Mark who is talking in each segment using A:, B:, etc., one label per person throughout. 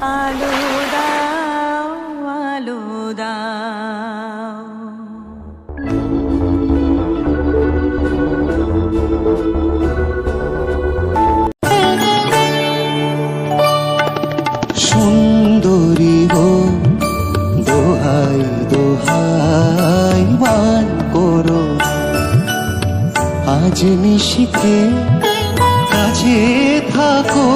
A: আলো দাও আলো দাও
B: সুন্দরী গো দোহাই দোহাই মান করো। আজ নিশিতে কাছে থাকো।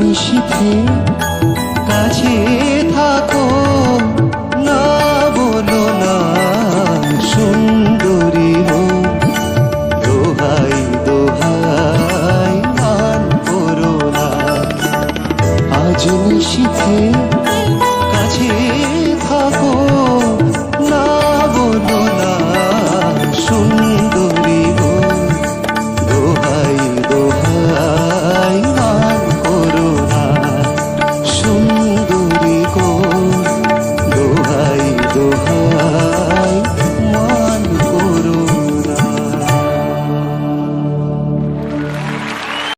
B: নিশিথে কাছে থাকো না বলো না সুন্দরী দোহাই দোহাই মান করো না। আজ নিশিথে